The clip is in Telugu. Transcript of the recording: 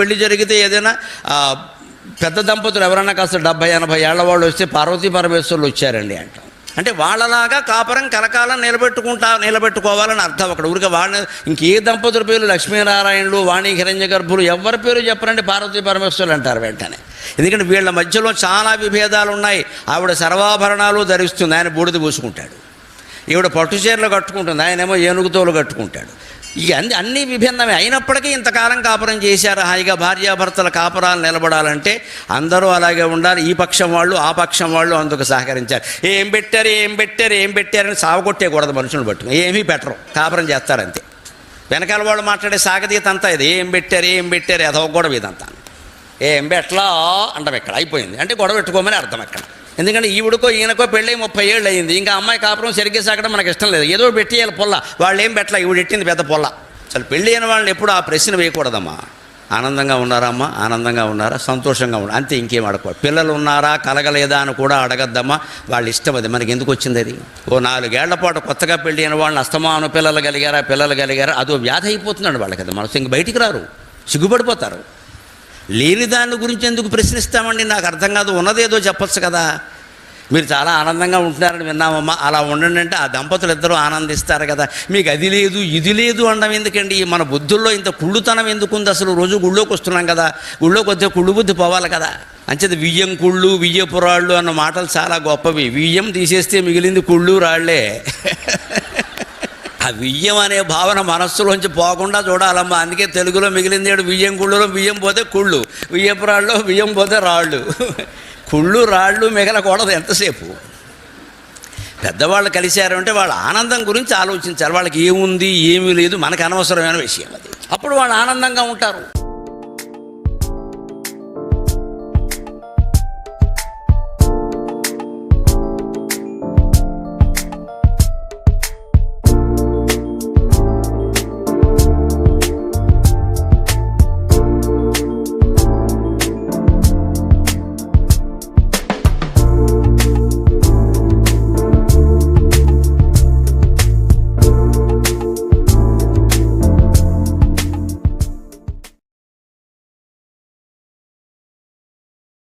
పెళ్ళి జరిగితే ఏదైనా పెద్ద దంపతులు ఎవరైనా కాస్త డెబ్బై ఎనభై ఏళ్ళ వాళ్ళు వస్తే పార్వతీ పరమేశ్వరులు వచ్చారండి అంటాం. అంటే వాళ్ళలాగా కాపురం కలకాలం నిలబెట్టుకుంటా నిలబెట్టుకోవాలని అర్థం అక్కడ. ఊరికే వాళ్ళ ఇంకే దంపతుల పేరు లక్ష్మీనారాయణులు వాణి హిరణ్య గర్భులు ఎవరి పేరు చెప్పరండి? పార్వతీ పరమేశ్వరులు అంటారు వెంటనే. ఎందుకంటే వీళ్ళ మధ్యలో చాలా విభేదాలు ఉన్నాయి. ఆవిడ సర్వాభరణాలు ధరిస్తుంది. ఆయన బూడిద పూసుకుంటాడు. ఈవిడ పట్టు చీరలు కట్టుకుంటుంది. ఆయనేమో ఏనుగుతోలు కట్టుకుంటాడు. ఇక అన్ని అన్నీ విభిన్నమే. అయినప్పటికీ ఇంతకాలం కాపురం చేశారు. హాయిగా భార్యాభర్తల కాపురాలు నిలబడాలంటే అందరూ అలాగే ఉండాలి. ఈ పక్షం వాళ్ళు ఆ పక్షం వాళ్ళు అందుకు సహకరించారు ఏం పెట్టారు ఏం పెట్టారు ఏం పెట్టారని సావగొట్టేయకూడదు మనుషులు పట్టుకుని. ఏమీ పెట్టరు. కాపురం చేస్తారంతే. వెనకాల వాళ్ళు మాట్లాడే సాగతీత అంతా ఇది. ఏం పెట్టారు ఏం పెట్టారు ఎదవ గొడవ ఇదంతా. ఏం పెట్టలా? అంటాం ఇక్కడ. అయిపోయింది. అంటే గొడవ పెట్టుకోమని అర్థం ఇక్కడ ఎందుకంటే ఈవిడకో ఈయనకో పెళ్ళి ముప్పై ఏళ్ళు అయింది ఇంకా అమ్మాయి కాపురం సరిగ్గా సాగడం మనకి ఇష్టం లేదు. ఏదో పెట్టేయాలి పొల్ల. వాళ్ళు ఏం పెట్టలే? ఈవిడ ఎట్టింది పెద్ద పొల్ల. అసలు పెళ్ళి అయిన వాళ్ళని ఎప్పుడు ఆ ప్రశ్న వేయకూడదమ్మా. ఆనందంగా ఉన్నారమ్మా ఆనందంగా ఉన్నారా? సంతోషంగా ఉన్నారు అంతే ఇంకేం అడగకూడదు. పిల్లలు ఉన్నారా? కలగలేదా అని కూడా అడగద్దమ్మా. వాళ్ళ ఇష్టం అది. మనకి ఎందుకు వచ్చింది అది? ఓ నాలుగేళ్ళ పాటు కొత్తగా పెళ్ళి అయిన వాళ్ళని అస్తమాను పిల్లలు కలిగారా? పిల్లలు కలిగారా? అదో వ్యాధి అయిపోతున్నాడు వాళ్ళకి అది. మనసు ఇంక బయటికి రారు. సిగ్గుపడిపోతారు. లేని దాని గురించి ఎందుకు ప్రశ్నిస్తామండి? నాకు అర్థం కాదు. ఉన్నదేదో చెప్పొచ్చు కదా. మీరు చాలా ఆనందంగా ఉంటున్నారని విన్నామమ్మా. అలా ఉండండి అంటే ఆ దంపతులు ఇద్దరూ ఆనందిస్తారు కదా. మీకు అది లేదు ఇది లేదు అనడం ఎందుకండి? మన బుద్ధుల్లో ఇంత కుళ్ళుతనం ఎందుకు ఉంది అసలు? రోజు గుళ్ళోకి వస్తున్నాం కదా. గుళ్ళోకి వస్తే కుళ్ళు బుద్ధి పోవాలి కదా. అంచేది వియ్యం కుళ్ళు వియ్యపురాళ్ళు అన్న మాటలు చాలా గొప్పవి. వియ్యం తీసేస్తే మిగిలింది కుళ్ళు రాళ్ళే. ఆ వియ్యం అనే భావన మనస్సులోంచి పోకుండా చూడాలమ్మా. అందుకే తెలుగులో మిగిలింది వియ్యం కుళ్ళులో బియ్యం పోతే కుళ్ళు వియ్యపురాళ్ళు బియ్యం పోతే రాళ్ళు. కుళ్ళు రాళ్ళు మిగలకూడదు ఎంతసేపు. పెద్దవాళ్ళు కలిశారు అంటే వాళ్ళ ఆనందం గురించి ఆలోచించాలి. వాళ్ళకి ఏముంది ఏమీ లేదు మనకు అనవసరమైన విషయం అది. అప్పుడు వాళ్ళు ఆనందంగా ఉంటారు.